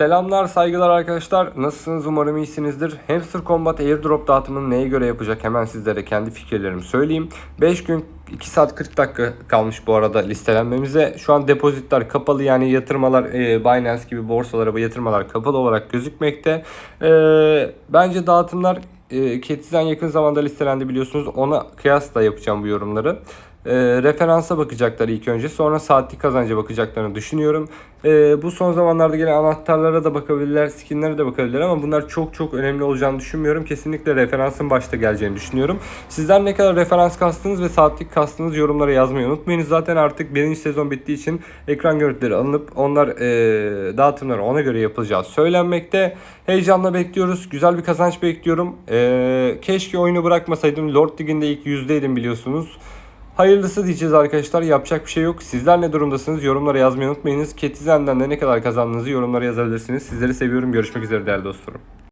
Selamlar, saygılar arkadaşlar. Nasılsınız? Umarım iyisinizdir. Hamster Combat Airdrop dağıtımını neye göre yapacak? Hemen sizlere kendi fikirlerimi söyleyeyim. 5 gün 2 saat 40 dakika kalmış bu arada listelenmemize. Şu an depozitler kapalı yani yatırmalar e, Binance gibi borsalara bu yatırmalar kapalı olarak gözükmekte. E, bence dağıtımlar e, Ketiz'den yakın zamanda listelendi biliyorsunuz. Ona kıyasla yapacağım bu yorumları. E, referansa bakacaklar ilk önce. Sonra saatlik kazanca bakacaklarını düşünüyorum. E, bu son zamanlarda gelen anahtarlara da bakabilirler, skinlere de bakabilirler ama bunlar çok çok önemli olacağını düşünmüyorum. Kesinlikle referansın başta geleceğini düşünüyorum. Sizler ne kadar referans kastınız ve saatlik kastınız yorumlara yazmayı unutmayınız. Zaten artık birinci sezon bittiği için ekran görüntüleri alınıp onlar e, dağıtımları ona göre yapılacağı söylenmekte. Heyecanla bekliyoruz. Güzel bir kazanç bekliyorum. E, keşke oyunu bırakmasaydım. Lord Lig'inde ilk yüzdeydim biliyorsunuz. Hayırlısı diyeceğiz arkadaşlar. Yapacak bir şey yok. Sizler ne durumdasınız? Yorumlara yazmayı unutmayınız. Ketizen'den de ne kadar kazandığınızı yorumlara yazabilirsiniz. Sizleri seviyorum. Görüşmek üzere değerli dostlarım.